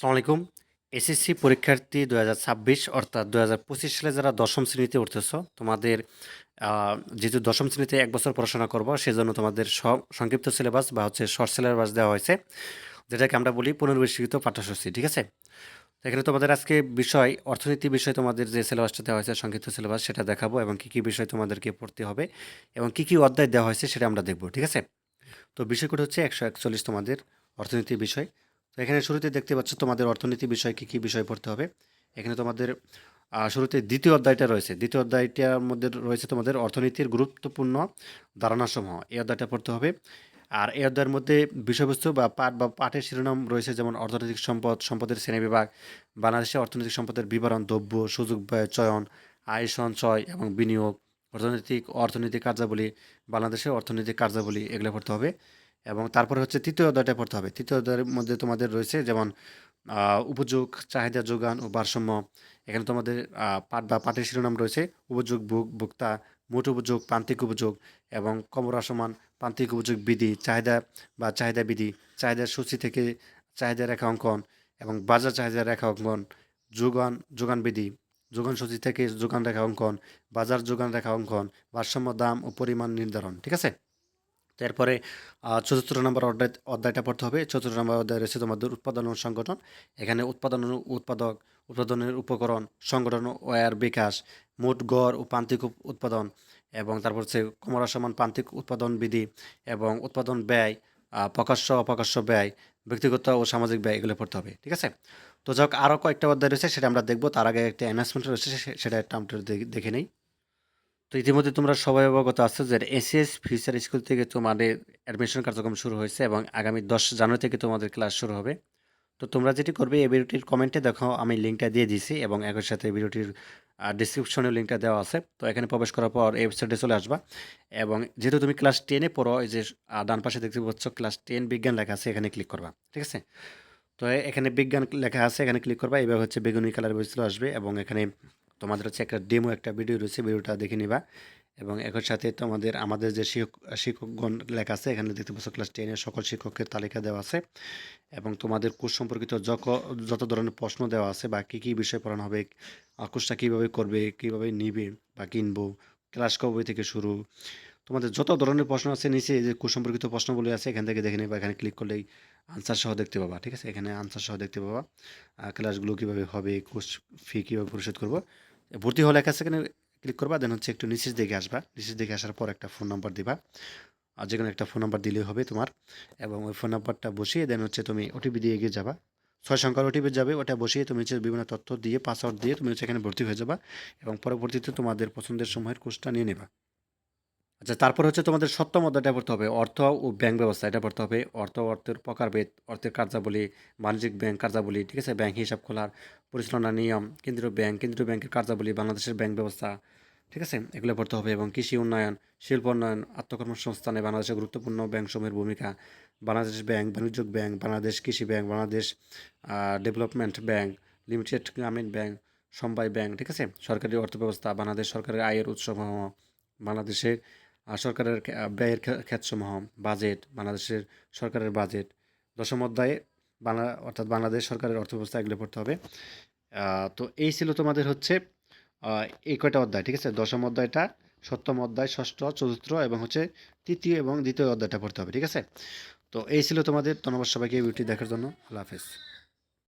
আসসালামু আলাইকুম। এসএসসি পরীক্ষার্থী দু হাজার ছাব্বিশ অর্থাৎ দু হাজার পঁচিশ সালে যারা দশম শ্রেণীতে উঠতেছ, তোমাদের যেহেতু দশম শ্রেণীতে এক বছর পড়াশোনা করব, সেজন্য তোমাদের সংক্ষিপ্ত সিলেবাস বা হচ্ছে শর্ট সিলেবাস দেওয়া হয়েছে, যেটাকে আমরা বলি পুনর্বিশ্বৃত পাঠ্যসূচি, ঠিক আছে? এখানে তোমাদের আজকে বিষয়, অর্থনীতি বিষয় তোমাদের যে সিলেবাসটা দেওয়া হয়েছে, সংক্ষিপ্ত সিলেবাস সেটা দেখাবো এবং কী কী বিষয় তোমাদেরকে পড়তে হবে এবং কী কী অধ্যায় দেওয়া হয়েছে সেটা আমরা দেখব, ঠিক আছে? তো বিষয় কোড হচ্ছে একশো একচল্লিশ তোমাদের অর্থনীতি বিষয় এখানে শুরুতে দেখতে পাচ্ছ তোমাদের অর্থনীতি বিষয় কী কী বিষয় পড়তে হবে। এখানে তোমাদের শুরুতে দ্বিতীয় অধ্যায়টা রয়েছে। দ্বিতীয় অধ্যায়টার মধ্যে রয়েছে তোমাদের অর্থনীতির গুরুত্বপূর্ণ ধারণাসমূহ। এই অধ্যায়টা পড়তে হবে। আর এই অধ্যায়ের মধ্যে বিষয়বস্তু বা পাঠ বা পাঠের শিরোনাম রয়েছে, যেমন অর্থনৈতিক সম্পদ, সম্পদের শ্রেণীবিভাগ, বাংলাদেশে অর্থনৈতিক সম্পদের বিবরণ, দ্রব্য, সুযোগ ব্যয়, চয়ন, আয়, সঞ্চয় এবং বিনিয়োগ, অর্থনৈতিক অর্থনৈতিক কার্যাবলী বাংলাদেশের অর্থনৈতিক কার্যাবলী, এগুলো পড়তে হবে। এবং তারপরে হচ্ছে তৃতীয় অধ্যায়টা পড়তে হবে। তৃতীয় অধ্যায়ের মধ্যে তোমাদের রয়েছে যেমন উপযোগ, চাহিদা, যোগান ও ভারসাম্য। এখানে তোমাদের পাঠ বা পাঠের শিরোনাম রয়েছে, উপযোগ, ভোগ, ভোক্তা, মোট উপযোগ, প্রান্তিক উপযোগ এবং কমরাসমান প্রান্তিক উপযোগ, বিধি, চাহিদা বা চাহিদা বিধি, চাহিদার সূচি থেকে চাহিদা রেখা অঙ্কন এবং বাজার চাহিদা রেখা অঙ্কন, যোগান যোগান বিধি, যোগান সূচি থেকে যোগান রেখা অঙ্কন, বাজার যোগান রেখা অঙ্কন, ভারসাম্য, দাম ও পরিমাণ নির্ধারণ, ঠিক আছে? তারপরে আহ, চতুর্থ নম্বর অধ্যায় অধ্যায়টা পড়তে হবে। চতুর্থ নম্বর অধ্যায় রয়েছে তোমাদের উৎপাদন ও সংগঠন। এখানে উৎপাদন উৎপাদক উৎপাদনের উপকরণ সংগঠন ও এর বিকাশ মোট গড় ও প্রান্তিক উৎপাদন এবং তারপর হচ্ছে কমরাসমান প্রান্তিক উৎপাদন বিধি এবং উৎপাদন ব্যয় প্রকাশ্য অপ্রকাশ্য ব্যয় ব্যক্তিগত ও সামাজিক ব্যয় এগুলো পড়তে হবে। ঠিক আছে? তো যাক আরও কয়েকটা অধ্যায় রয়েছে সেটা আমরা দেখব। তার আগে একটা অ্যানাউন্সমেন্ট রয়েছে সেটা একটা আমরা দেখে নেই। তো ইতিমধ্যে তোমরা সবাই অবগত আছো যে এসিএস ফিউচার স্কুল থেকে তোমাদের অ্যাডমিশন কার্যক্রম শুরু হয়েছে এবং আগামী দশ জানুয়ারি থেকে তোমাদের ক্লাস শুরু হবে। তো তোমরা যেটি করবে, এই ভিডিওটির কমেন্টে দেখো, আমি লিঙ্কটা দিয়ে দিয়েছি এবং একই সাথে ভিডিওটির ডিসক্রিপশনে লিঙ্কটা দেওয়া আছে। তো এখানে প্রবেশ করার পর ওয়েবসাইটে চলে আসবা এবং যেহেতু তুমি ক্লাস টেনে পড়ো, এই যে ডান পাশে দেখতে পাচ্ছ ক্লাস টেন বিজ্ঞান লেখা আছে, এখানে ক্লিক করবা, ঠিক আছে? তো এখানে বিজ্ঞান লেখা আছে, এখানে ক্লিক করবা, এবার হচ্ছে বেগুনি কালার চলে আসবে এবং এখানে তোমাদের হচ্ছে একটা ডেমো একটা ভিডিও রয়েছে ভিডিওটা দেখে নিবা। এবং একই সাথে তোমাদের, আমাদের যে শিক্ষক, শিক্ষকগণ লেখা আছে, এখানে দেখতে পাচ্ছ ক্লাস টেনের সকল শিক্ষকের তালিকা দেওয়া আছে। এবং তোমাদের কোর্স সম্পর্কিত যত ধরনের প্রশ্ন দেওয়া আছে বা কী কী বিষয় পড়ানো হবে কোর্সটা কীভাবে করবে, কীভাবে নিবে বা কিনবো ক্লাস কবে থেকে শুরু, তোমাদের যত ধরনের প্রশ্ন আছে, নিচে যে কোর্স সম্পর্কিত প্রশ্নগুলি আছে, এখান থেকে দেখে নেবা। এখানে ক্লিক করলেই আনসার সহ দেখতে পাবা, ঠিক আছে? এখানে আনসার সহ দেখতে পাবা ক্লাসগুলো কীভাবে হবে কোর্স ফি কীভাবে পরিশোধ করব। ভর্তি হলে একা সেখানে ক্লিক করবা দেন হচ্ছে একটু নিচের দিকে আসবা। নিচের দিকে আসার পর একটা ফোন নম্বর দিবা। আর যে একটা ফোন নাম্বার দিলেই হবে তোমার। এবং ওই ফোন নাম্বারটা বসিয়ে দেন হচ্ছে তুমি ওটিপি দিয়ে এগিয়ে যাবা। ছয় সংখ্যার ওটিপি যাবে, ওটা বসিয়ে তুমি হচ্ছে বিভিন্ন তথ্য দিয়ে পাসওয়ার্ড দিয়ে তুমি হচ্ছে এখানে ভর্তি হয়ে যাবা। এবং পরবর্তীতে তোমাদের পছন্দের সময়ের কোর্সটা নিয়ে নেবা। আচ্ছা তারপর হচ্ছে তোমাদের সপ্তম অধ্যায়টা পড়তে হবে। অর্থ ও ব্যাংক ব্যবস্থা, এটা পড়তে হবে। অর্থ, অর্থের প্রকারভেদ, অর্থের কার্যাবলী, বাণিজ্যিক ব্যাংক কার্যাবলী, ঠিক আছে? ব্যাংক হিসাব খোলার পরিচালনা নিয়ম, কেন্দ্রীয় ব্যাংক, কেন্দ্রীয় ব্যাংকের কার্যাবলী, বাংলাদেশের ব্যাংক ব্যবস্থা, ঠিক আছে? এগুলো পড়তে হবে। এবং কৃষি উন্নয়ন, শিল্প উন্নয়ন, আত্মকর্মসংস্থানে বাংলাদেশের গুরুত্বপূর্ণ ব্যাংকসমূহের ভূমিকা। বাংলাদেশ ব্যাংক, বাণিজ্যিক ব্যাংক, বাংলাদেশ কৃষি bank, Bangladesh development bank, limited Grameen bank, সমবায় ব্যাংক, ঠিক আছে? সরকারি অর্থব্যবস্থা, বাংলাদেশ সরকারের আয়ের উৎসসমূহ বাংলাদেশের আহ, সরকারের ব্যয়ের ক্ষেত্রসমূহ বাজেট বাংলাদেশের সরকারের বাজেট দশম অধ্যায়ে বাংলা অর্থাৎ বাংলাদেশ সরকারের অর্থব্যবস্থা এগুলো পড়তে হবে। তো এই ছিল তোমাদের হচ্ছে এই কয়টা অধ্যায় ঠিক আছে? দশম অধ্যায়টা সপ্তম অধ্যায় ষষ্ঠ চতুর্থ এবং হচ্ছে তৃতীয় এবং দ্বিতীয় অধ্যায়টা পড়তে হবে ঠিক আছে? তো এই ছিল তোমাদের ধন্যবাদ সবাইকে ভিডিওটি দেখার জন্য। আল্লাহ হাফেজ।